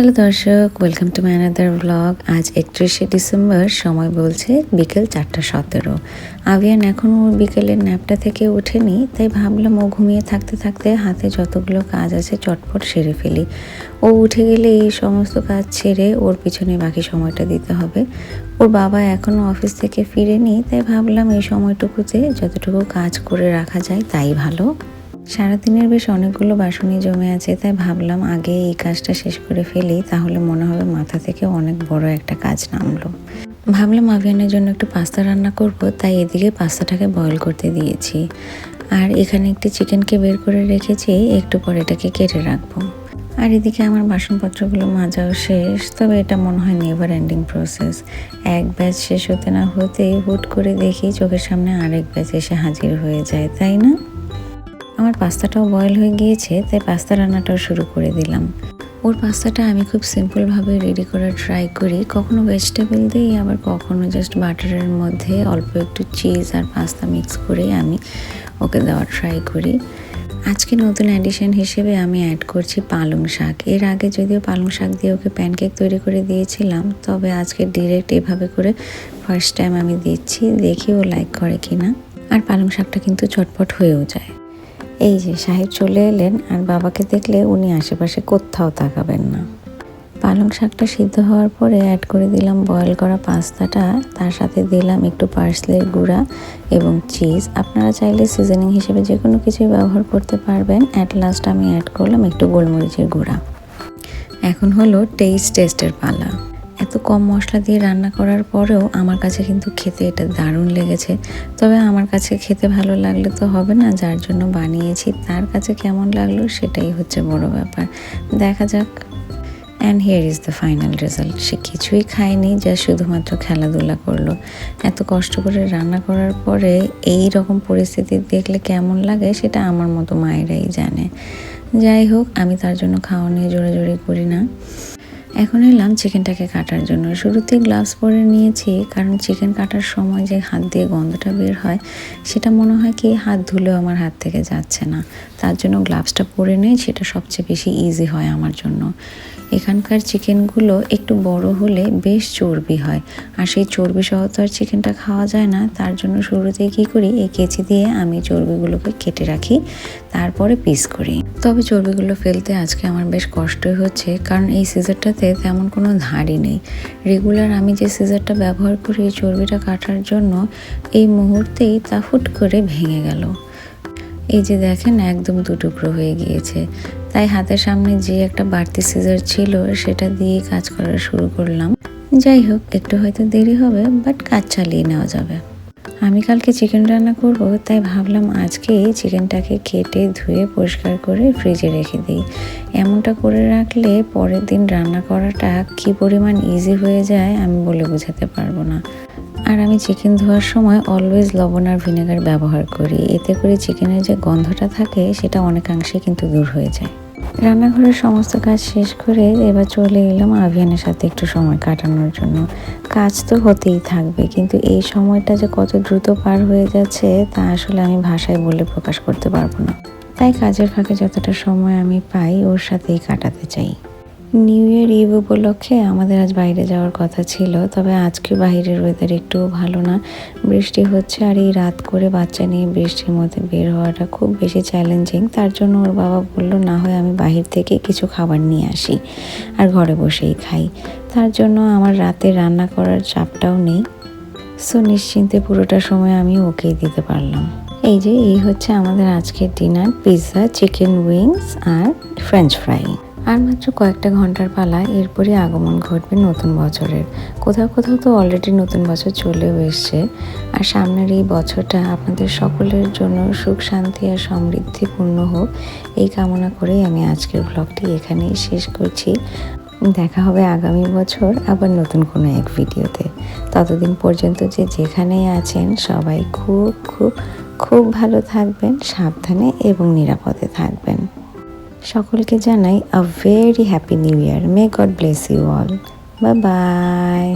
Hello দর্শক welcome to my another blog আজ একত্রিশে ডিসেম্বর, সময় বলছে বিকেল চারটা সতেরো। আভিয়ান এখন ওর বিকেলের ন্যাপটা থেকে ওঠেনি, তাই ভাবলাম ও ঘুমিয়ে থাকতে থাকতে হাতে যতগুলো কাজ আছে চটপট সেরে ফেলি। ও উঠে গেলে এই সমস্ত কাজ ছেড়ে ওর পিছনে বাকি সময়টা দিতে হবে। ওর বাবা এখনও অফিস থেকে ফিরেনি, তাই ভাবলাম এই সময়টুকুতে যতটুকু কাজ করে রাখা যায় তাই ভালো। সারাদিনের বেশ অনেকগুলো বাসনই জমে আছে, তাই ভাবলাম আগে এই কাজটা শেষ করে ফেলি, তাহলে মনে হবে মাথা থেকে অনেক বড় একটা কাজ নামলো। ভাবলাম আভিয়ানের জন্য একটু পাস্তা রান্না করব, তাই এদিকে পাস্তাটাকে বয়ল করতে দিয়েছি। আর এখানে একটি চিকেনকে বের করে রেখেছি, একটু পর এটাকে কেটে রাখব। আর এদিকে আমার বাসনপত্রগুলো মাজাও শেষ, তবে এটা মনে হয় নেভার এন্ডিং প্রসেস এক ব্যাচ শেষ হতে না হতেই হুট করে দেখি চোখের সামনে আরেক ব্যাচ এসে হাজির হয়ে যায়, তাই না? আমার পাস্তাটাও বয়েল হয়ে গিয়েছে, তাই পাস্তা রান্নাটাও শুরু করে দিলাম। ওর পাস্তাটা আমি খুব সিম্পলভাবে রেডি করার ট্রাই করি। কখনো ভেজিটেবল দিই, আবার কখনো জাস্ট বাটারের মধ্যে অল্প একটু চিজ আর পাস্তা মিক্স করে আমি ওকে দেওয়ার ট্রাই করি। আজকে নতুন অ্যাডিশন হিসেবে আমি অ্যাড করছি পালং শাক। এর আগে যদিও পালং শাক দিয়ে ওকে প্যানকেক তৈরি করে দিয়েছিলাম, তবে আজকে ডিরেক্ট এভাবে করে ফার্স্ট টাইম আমি দিচ্ছি। দেখি ও লাইক করে কিনা। আর পালং শাকটা কিন্তু চটপট হয়েও যায়। এই যে সাহেব চলে এলেন আর বাবাকে দেখলে উনি আশেপাশে কোথাও তাকাবেন না। পালং শাকটা সিদ্ধ হওয়ার পরে অ্যাড করে দিলাম বয়েল করা পাস্তাটা। তার সাথে দিলাম একটু পার্সলের গুঁড়া এবং চিজ আপনারা চাইলে সিজনিং হিসেবে যে কোনো কিছুই ব্যবহার করতে পারবেন। অ্যাট লাস্ট আমি অ্যাড করলাম একটু গোলমরিচের গুঁড়া। এখন হলো টেস্ট টেস্টের পালা। এত কম মশলা দিয়ে রান্না করার পরেও আমার কাছে কিন্তু খেতে এটা দারুণ লেগেছে। তবে আমার কাছে খেতে ভালো লাগলে তো হবে না, যার জন্য বানিয়েছি। তার কাছে কেমন লাগল সেটাই হচ্ছে বড় ব্যাপার। দেখা যাক। And here is the final result সে কিছুই খায়নি, যা শুধুমাত্র খেলাধুলা করল। এত কষ্ট করে রান্না করার পরে এই রকম পরিস্থিতি দেখলে কেমন লাগে সেটা আমার মতো মায়েরাই জানে। যাই হোক, আমি তার জন্য খাওয়া নিয়ে জোরে জোরে করি না। এখন এলাম চিকেনটাকে কাটার জন্য। শুরুতে গ্লাভস পরে নিয়েছি, কারণ চিকেন কাটার সময় যে হাত দিয়ে গন্ধটা বের হয়, সেটা মনে হয় কি হাত ধুলেও আমার হাত থেকে যাচ্ছে না। তার জন্য গ্লাভসটা পরে নেই, সেটা সবচেয়ে বেশি ইজি হয় আমার জন্য। এখানকার চিকেনগুলো একটু বড় হলে বেশ চর্বি হয়। আর সেই চর্বি সহ তো আর চিকেনটা খাওয়া যায় না। তার জন্য শুরুতেই কী করি? এই কেচি দিয়ে আমি চর্বিগুলোকে কেটে রাখি, তারপরে পিস করি। তবে চর্বিগুলো ফেলতে আজকে আমার বেশ কষ্টই হচ্ছে, কারণ এই সিজারটাতে তেমন কোনো ধারই নেই। রেগুলার আমি যে সিজারটা ব্যবহার করি, এই চর্বিটা কাটার জন্য এই মুহূর্তেই তা হুট করে ভেঙে গেল। এই যে দেখেন, একদম দুটুকরো হয়ে গিয়েছে। তাই হাতের সামনে যে একটা বাড়তি সিজার ছিল, সেটা দিয়ে কাজ করা শুরু করলাম। যাই হোক, একটু হয়তো দেরি হবে বাট কাজ চালিয়ে নেওয়া যাবে। আমি কালকে চিকেন রান্না করব, তাই ভাবলাম আজকেই চিকেনটাকে কেটে ধুয়ে পরিষ্কার করে ফ্রিজে রেখে দিই। এমনটা করে রাখলে পরের দিন রান্না করাটা কী পরিমাণ ইজি হয়ে যায় আমি বলে বোঝাতে পারব না। আর আমি চিকেন ধোয়ার সময় অলওয়েজ লবণ আর ভিনেগার ব্যবহার করি। এতে করে চিকেনের যে গন্ধটা থাকে, সেটা অনেকাংশে কিন্তু দূর হয়ে যায়। রান্নাঘরের সমস্ত কাজ শেষ করে এবার চলে এলাম আভিয়ানের সাথে একটু সময় কাটানোর জন্য। কাজ তো হতেই থাকবে, কিন্তু এই সময়টা যে কত দ্রুত পার হয়ে যাচ্ছে তা আসলে আমি ভাষায় বলে প্রকাশ করতে পারব না। তাই কাজের ফাঁকে যতটা সময় আমি পাই ওর সাথেই কাটাতে চাই। নিউ ইয়ার ইভ উপলক্ষে আমাদের আজ বাইরে যাওয়ার কথা ছিল, তবে আজকে বাইরের ওয়েদার একটুও ভালো না। বৃষ্টি হচ্ছে আর এই রাত করে বাচ্চা নিয়ে বৃষ্টির মধ্যে বের হওয়াটা খুব বেশি চ্যালেঞ্জিং তার জন্য ওর বাবা বলল, না হয় আমি বাহির থেকে কিছু খাবার নিয়ে আসি আর ঘরে বসেই খাই। তার জন্য আমার রাতে রান্না করার চাপটাও নেই। সো নিশ্চিন্তে পুরোটা সময় আমি ওকেই দিতে পারলাম। এই যে, এই হচ্ছে আমাদের আজকের ডিনার পিৎজা চিকেন উইংস আর ফ্রেঞ্চ ফ্রাই আর মাত্র কয়েকটা ঘণ্টার পালা, এরপরই আগমন ঘটবে নতুন বছরের। কোথাও কোথাও তো অলরেডি নতুন বছর চলেও এসছে। আর সামনের এই বছরটা আপনাদের সকলের জন্য সুখ, শান্তি আর সমৃদ্ধিপূর্ণ হোক। এই কামনা করেই আমি আজকের ব্লগটি এখানেই শেষ করছি। দেখা হবে আগামী বছর আবার নতুন কোনো এক ভিডিওতে। ততদিন পর্যন্ত যে যেখানেই আছেন, সবাই খুব খুব খুব ভালো থাকবেন, সাবধানে এবং নিরাপদে থাকবেন। সকলকে জানাই a very happy new year may God bless you all bye bye